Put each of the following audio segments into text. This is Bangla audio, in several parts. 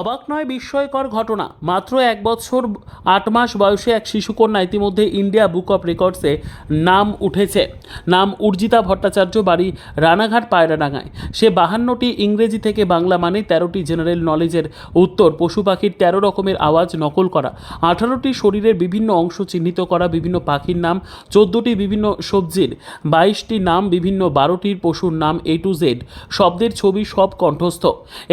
অবাক নয় বিস্ময়কর ঘটনা। মাত্র এক বছর, আট মাস বয়সে এক শিশুকন্যা ইতিমধ্যে ইন্ডিয়া বুক অফ রেকর্ডসে নাম উঠেছে। নাম উর্জিতা ভট্টাচার্য, বাড়ি রানাঘাট পায়রাডাঙ্গায়। সে বাহান্নটি ইংরেজি থেকে বাংলা মানে তেরোটি জেনারেল নলেজের উত্তর। পশু পাখির তেরো রকমের আওয়াজ নকল করা। আঠারোটি শরীরের বিভিন্ন অংশ চিহ্নিত করা, বিভিন্ন পাখির নাম, চোদ্দোটি বিভিন্ন সবজির, বাইশটি নাম, বিভিন্ন বারোটির পশুর নাম এ টু জেড শব্দের ছবি সব কণ্ঠস্থ।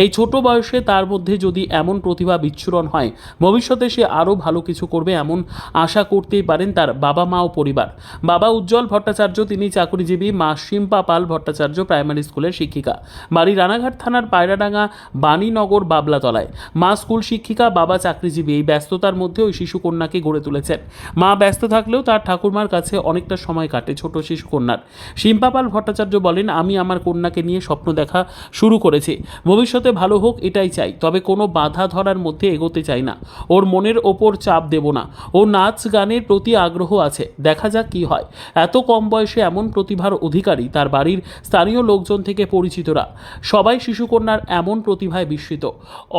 এই ছোট বয়সে তার মধ্যে যদি এমন প্রতিভা বিচ্ছুরণ হয়, ভবিষ্যতে সে আরও ভালো কিছু করবে এমন আশা করতেই পারেন তার বাবা মা ও পরিবার। বাবা উজ্জ্বল ভট্টাচার্য, তিনি চাকরিজীবী, মা শিম্পা পাল ভট্টাচার্য, প্রাইমারি স্কুলের শিক্ষিকা। বাড়ি রানাঘাট থানার পায়রাডাঙ্গা, বাণীনগর, বাবলাতলায়। মা স্কুল শিক্ষিকা, বাবা চাকরিজীবী। এই ব্যস্ততার মধ্যে ওই শিশুকন্যাকে গড়ে তুলেছেন। মা ব্যস্ত থাকলেও তার ঠাকুরমার কাছে অনেকটা সময় কাটে ছোট শিশুকন্যার। শিম্পাপাল ভট্টাচার্য বলেন, আমি আমার কন্যাকে নিয়ে স্বপ্ন দেখা শুরু করেছি। ভবিষ্যতে ভালো হোক এটাই চাই তবে কোনো বাধা ধরার মধ্যে এগোতে চাই না। ওর মনের ওপর চাপ দেব না। ও নাচ গানের প্রতি আগ্রহ আছে দেখা যাক কি হয়। এত কম বয়সে এমন প্রতিভার অধিকারী তার বাড়ির স্থানীয় লোকজন থেকে পরিচিতরা। সবাই শিশুকন্যার এমন প্রতিভায় বিস্মিত।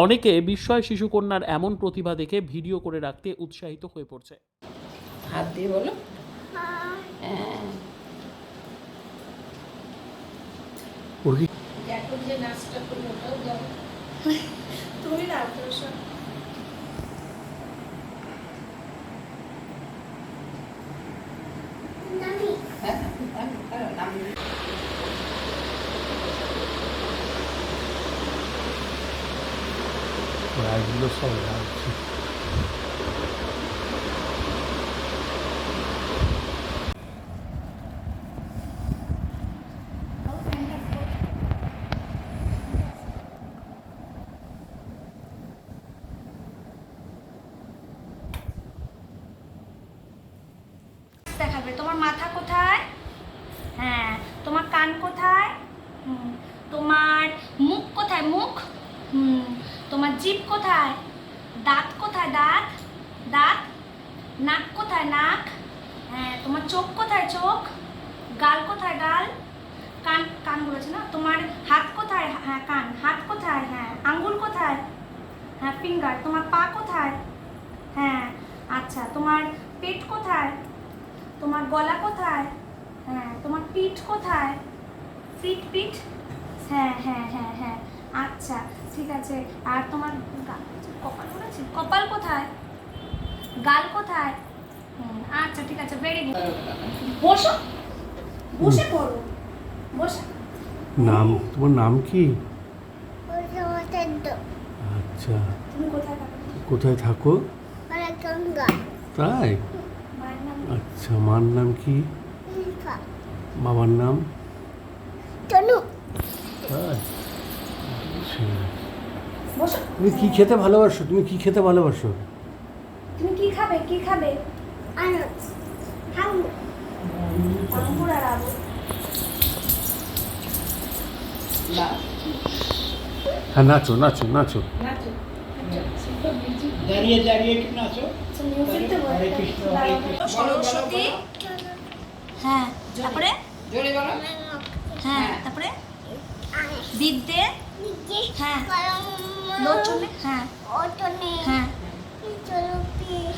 অনেকে বিস্ময় শিশুকন্যার এমন প্রতিভা দেখে ভিডিও করে রাখতে উৎসাহিত হয়ে পড়ছে। হাত দিয়ে বলো। ওর কি যে নাচটা করল ওটাও তুমি রাখতে বসো। হ্যাঁ হ্যাঁ, হ্যাঁ, নাম রায়গুলো সব রাখছে দেখাবে তোমার মাথা কোথায় হ্যাঁ তোমার কান কোথায় হুম, তোমার মুখ? হুম, তোমার জিভ কোথায়? দাঁত কোথায়? দাঁত? দাঁত? নাক কোথায়? নাক? হ্যাঁ তোমার চোখ কোথায়? চোখ? গাল কোথায়? গাল? কান কান বলেছে না? তোমার হাত কোথায়? হ্যাঁ কান। হাত কোথায়? হ্যাঁ আঙ্গুল কোথায়? হ্যাঁ ফিঙ্গার তোমার পা কোথায়? হ্যাঁ আচ্ছা তোমার পেট কোথায়? তোমার গলা কোথায়? হ্যাঁ তোমার পিঠ কোথায়? পিঠ পিঠ হ্যাঁ হ্যাঁ হ্যাঁ হ্যাঁ। আচ্ছা ঠিক আছে। আর তোমার কপাল বলেছি কপাল কোথায়? গাল কোথায়? আচ্ছা ঠিক আছে ভেরি গুড বসো। বসে পড়ো। বসে। নাম তোমার নাম কি? আচ্ছা। তুমি কোথায় থাকো? কোথায় থাকো? তাই? মায়ের নাম আচ্ছা মার নাম কি? বাবার নাম? তাই। আচ্ছা। বসো তুমি কি খেতে ভালোবাসো? তুমি কি খেতে ভালোবাসো? তুমি কি খাবে? কি খাবে? আঙ্গুর আর আলু। হ্যাঁ নাচো নাচো নাচো। দাঁড়িয়ে দাঁড়িয়ে। সরস্বতী হ্যাঁ তারপরে? হ্যাঁ তারপরে? বিদ্যে হ্যাঁ লোচনে হ্যাঁ হ্যাঁ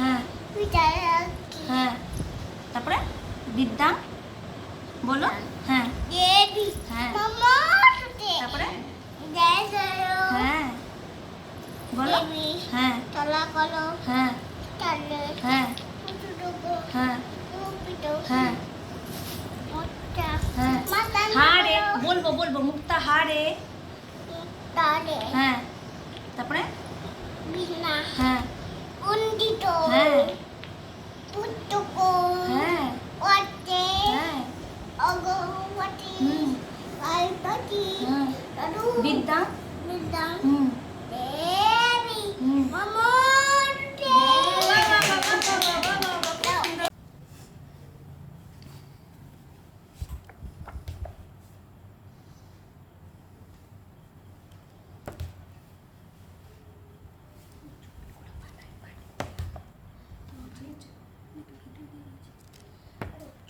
হ্যাঁ হ্যাঁ তারপরে বিদ্যা বলো হ্যাঁ হ্যাঁ তারপরে হ্যাঁ বলো হ্যাঁ হ্যাঁ হ্যাঁ হ্যাঁ হ্যাঁ হ্যাঁ হারে বলব বলব মুক্তা হারে হ্যাঁ তারপরে? হ্যাঁ। হ্যাঁ। হ্যাঁ। হ্যাঁ। হ্যাঁ বিদ্যা। হুম। হুম।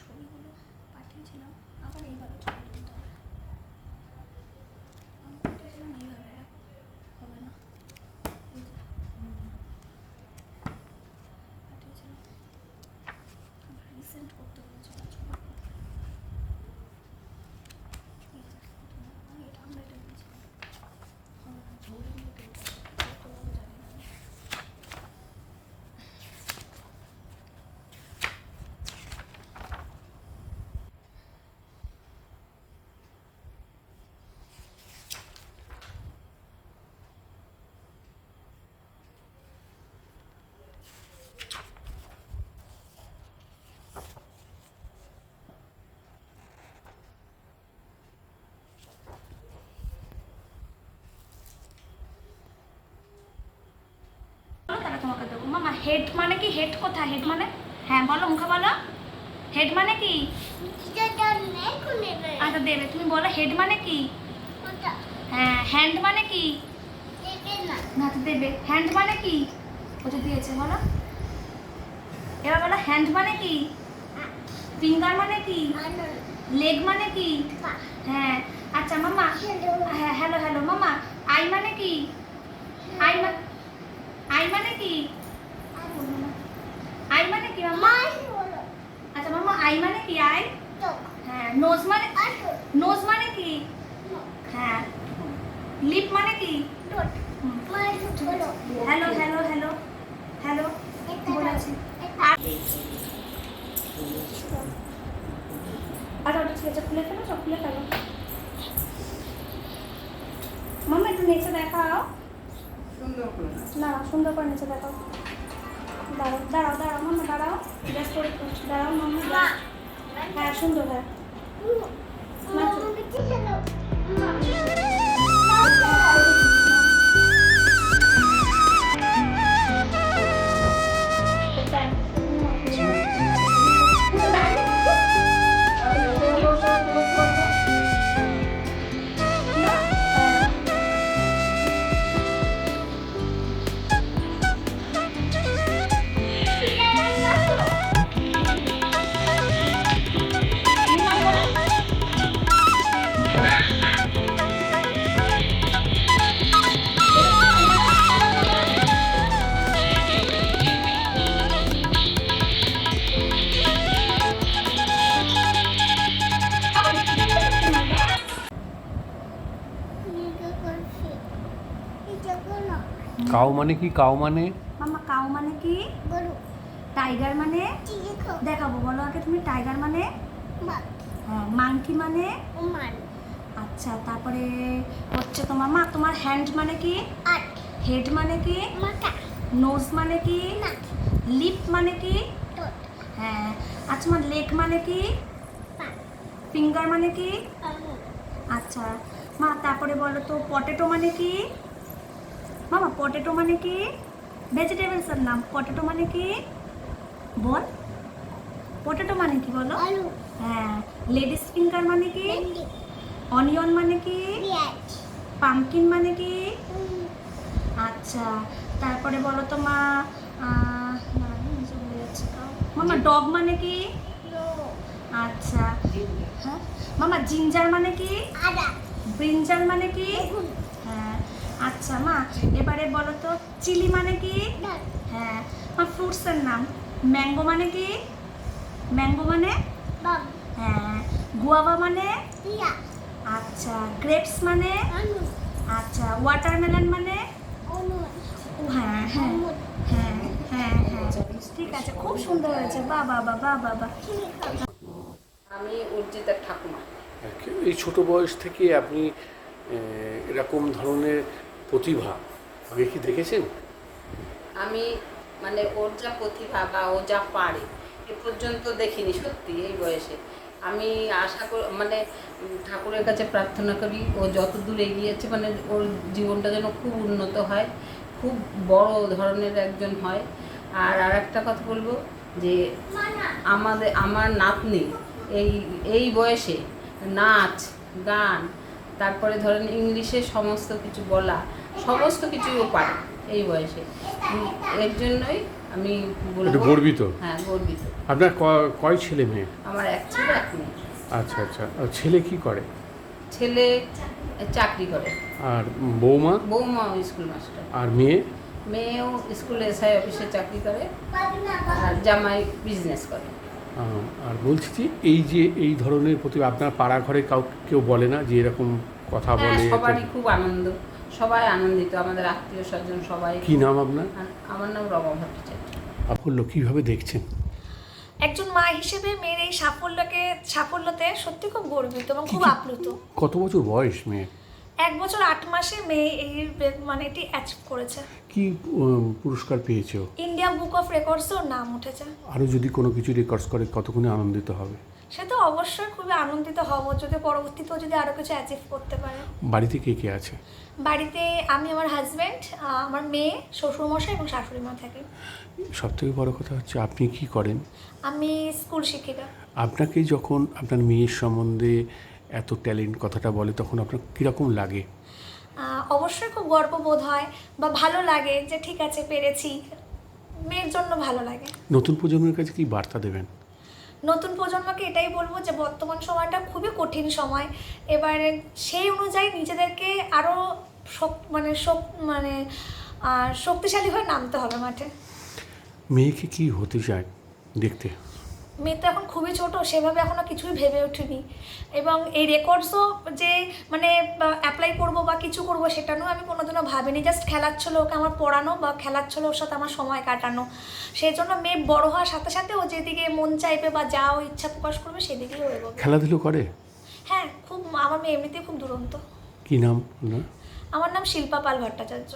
ছবিগুলো পাঠিয়েছিলাম আবার এইভাবে ছবি তুলতে হবে আমি পাঠিয়েছিলাম এইভাবে দেখো হবে মামা হেড মানে কি? হেড কোথায়? হেড মানে? হ্যাঁ বলো, মুখে বলো। হেড মানে কি? আচ্ছা দেবে। তুমি বলো হেড মানে কি? হ্যাঁ হ্যান্ড মানে কি? না, তো দেবে। হ্যান্ড মানে কি? ওটা দিয়েছে, বলো। এবার বলো হ্যান্ড মানে কি? ফিঙ্গার মানে কি? লেগ মানে কি? হ্যাঁ আচ্ছা মামা হ্যাঁ হ্যালো হ্যালো মামা আই মানে কি? আই মানে আই মানে কি? আই মানে কি মামা? আচ্ছা মামা আই মানে কি আই? হ্যাঁ নোজ মানে নোজ মানে কি? হ্যাঁ লিপ মানে কি? হ্যালো হ্যালো হ্যালো হ্যালো আর ওটা ঠিক আছে খুলে ফেলো সব খুলে ফেলো। মামা একটু নিচে দেখাও। না সুন্দর করে নিচে দেখো দাঁড়াও দাঁড়াও দাঁড়াও মাম্মা দাঁড়াও জাস্ট করে দাঁড়াও মাম্মা দাঁড়াও। হ্যাঁ সুন্দর হ্যাঁ কাউ মানে কি কাউ মানে? মামা কাউ মানে কি? বলো টাইগার মানে? দেখাবো বলো আগে তুমি টাইগার মানে? হ্যাঁ মাংকি মানে? আচ্ছা তারপরে হচ্ছে তোমার মা তোমার হ্যান্ড মানে কি? হেড মানে কি? নোজ মানে কি? লিপ মানে কি? হ্যাঁ আচ্ছা তোমার লেগ মানে কি? ফিঙ্গার মানে কি? আচ্ছা মা তারপরে বলো তো পটেটো মানে কি? মামা পটেটো মানে কি? ভেজিটেবলসের নাম। পটেটো মানে কি? বল। পটেটো মানে কি বলো? হ্যাঁ। লেডিস ফিঙ্গার মানে কি? অনিয়ন মানে কি? পামকিন মানে কি? আচ্ছা। তারপরে বলো তো মা। মামা ডগ মানে কি? আচ্ছা। হ্যাঁ। মামা জিঞ্জার মানে কি? ব্রিঞ্জাল মানে কি? আচ্ছা মা এবারে বলো তো চিলি মানে কি? হ্যাঁ মা ফ্রুটসের নাম ম্যাঙ্গো মানে কি? ম্যাঙ্গো মানে? হ্যাঁ গুয়াবা মানে? আচ্ছা গ্রেপস মানে? আচ্ছা ওয়াটারমেলন মানে? হ্যাঁ হ্যাঁ হ্যাঁ হ্যাঁ হ্যাঁ ঠিক আছে খুব সুন্দর হয়েছে বাহ বাহ বাহ বাহ আমি ঠাকুমা। এই ছোট বয়স থেকে আপনি এরকম ধরনের প্রতিভা। আগে কি দেখেছেন? আমি মানে ওর যা প্রতিভা বা ও যা পারে, এ পর্যন্ত দেখিনি সত্যি এই বয়সে। আমি আশা করি মানে ঠাকুরের কাছে প্রার্থনা করি, ও যত দূর এগিয়েছে মানে ওর জীবনটা যেন খুব উন্নত হয়, খুব বড় ধরনের একজন হয়। আর আর একটা কথা বলব যে আমাদের, আমার নাতনি এই এই বয়সে নাচ, গান তারপরে ধরেন ইংলিশে সমস্ত কিছু বলা সমস্ত কিছুও পারে এই বয়সে। এর জন্যই আমি বলব গর্বিত? হ্যাঁ গর্বিত। আপনার কয় ছেলে মেয়ে? আমার এক ছেলে এক মেয়ে। আচ্ছা আচ্ছা। ছেলে কি করে? ছেলে চাকরি করে। আর বৌমা? বৌমা স্কুল মাস্টার। আর মেয়ে? মেয়েও স্কুলে এসআই অফিসে চাকরি করে আর জামাই বিজনেস করে। আর বলছি যে এই যে এই ধরনের প্রতিভা আপনার পাড়া ঘরে কাউ কেউ বলে না যে এরকম কথা হ্যাঁ বলে সবারই খুব আনন্দ। সবাই আনন্দিত আমাদের আত্মীয় স্বজন সবাই কি নাম আপনার? আমার নাম রমা ভট্টাচার্য। সাফল্য কীভাবে দেখছেন? একজন মা হিসেবে মেয়ের এই সাফল্যকে সাফল্যতে সত্যি খুব গর্বিত এবং খুব আপ্লুত। কত বছর বয়স মেয়ে এক বছর আট মাসে মেয়ে এই মানে এটি অ্যাচিভ করেছে। কি পুরস্কার পেয়েছ? ইন্ডিয়া বুক অফ রেকর্ডসেও নাম উঠেছে। আরও যদি কোনো কিছু রেকর্ডস করে কতক্ষণে আনন্দিত হবে? সে তো অবশ্যই খুবই আনন্দিত হব যদি পরবর্তীতেও যদি আরও কিছু অ্যাচিভ করতে পারে। বাড়িতে কে কে আছে? বাড়িতে আমি আমার হাজব্যান্ড আমার মেয়ে শ্বশুরমশাই এবং শাশুড়ি মা থাকে। সব থেকে বড় কথা হচ্ছে আপনি কি করেন? আমি স্কুল শিক্ষিকা। আপনাকে যখন আপনার মেয়ের সম্বন্ধে এত ট্যালেন্ট কথাটা বলে তখন আপনার কীরকম লাগে? অবশ্যই খুব গর্ববোধ হয় বা ভালো লাগে যে ঠিক আছে পেরেছি। মেয়ের জন্য ভালো লাগে। নতুন প্রজন্মের কাছে কি বার্তা দেবেন? নতুন প্রজন্মকে এটাই বলব যে বর্তমান সময়টা খুবই কঠিন সময়। এবারে সেই অনুযায়ী নিজেদেরকে আরও মানে শক- মানে শক্তিশালী হয়ে নামতে হবে মাঠে। মেয়েকে কি হতে চায় দেখতে? মেয়ে তো এখন খুবই ছোট সেভাবে এখনও কিছুই ভেবে ওঠেনি এবং এই রেকর্ডসও যে মানে অ্যাপ্লাই করব বা কিছু করব সেটা নিয়েও আমি কোনোদিনও ভাবিনি। জাস্ট খেলার ছিল ওকে আমার পড়ানো বা খেলার ছিল ওর সাথে আমার সময় কাটানো। সেই জন্য মেয়ে বড় হওয়ার সাথে সাথে ও যেদিকে মন চাইবে বা যা ও ইচ্ছা প্রকাশ করবে সেদিকেই হয়ে খেলাধুলো করে? হ্যাঁ খুব আমার মেয়ে এমনিতেই খুব দুরন্ত। কি নাম আমার নাম শিল্পা পাল ভট্টাচার্য।